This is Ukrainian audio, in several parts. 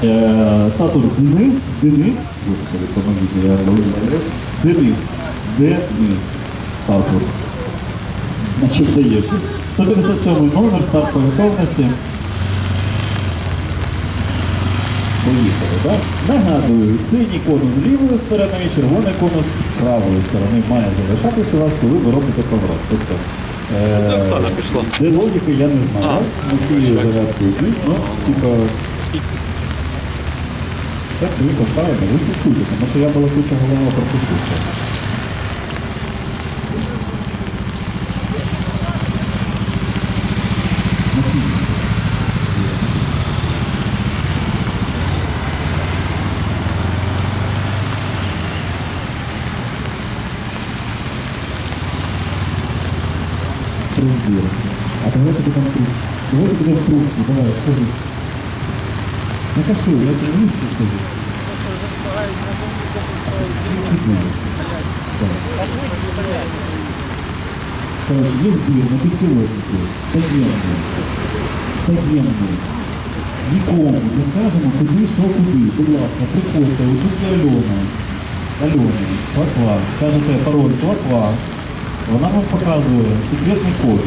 Е, Татур Денис, Денис, господи, помогите, я говорю, Денис, Денис, Татур. Значить, дається. 157 номер, старт по готовності. Поїхали, так? Нагадую, синій конус з лівої сторони, червоний конус з правої сторони має залишатись у вас, коли ви робите поворот. Тобто, е, Оксана пішла. де логіки я не знаю. На цій зарядці якісь, ну, типа. Так, ви поставите, ви слідкуйте, тому що я була куча голова пропустився. А давайте там трубку. Давайте в трубку, давай, скажи. Ну кажу, я тебе не скажу. Короче, есть сбір на безпілотники, таємний, таємний. Нікому не скажемо, куди, що куди. Будь ласка, приходьте, тут є Альона. Альона, ква-ква. Кажете пароль ква-ква. Вона вам показує секретний код.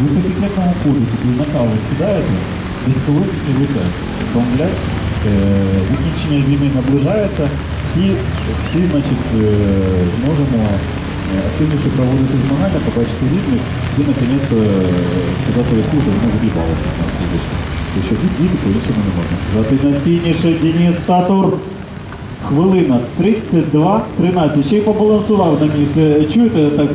Ви по секретному коду туди на каву скидаєте, Безпілотники летять. Домовлять, е, закінчення війни наближається, всі, всі значить, е, зможемо е, активніше проводити змагання, побачити рідних і наконець-то е, сказати Росії, що вони вибігалися на слідочку. Якщо тут діти, то іншому не можна сказати. На фініші Денис Татур. Хвилина 32-13. Ще й побалансував на місці. Чуєте, так,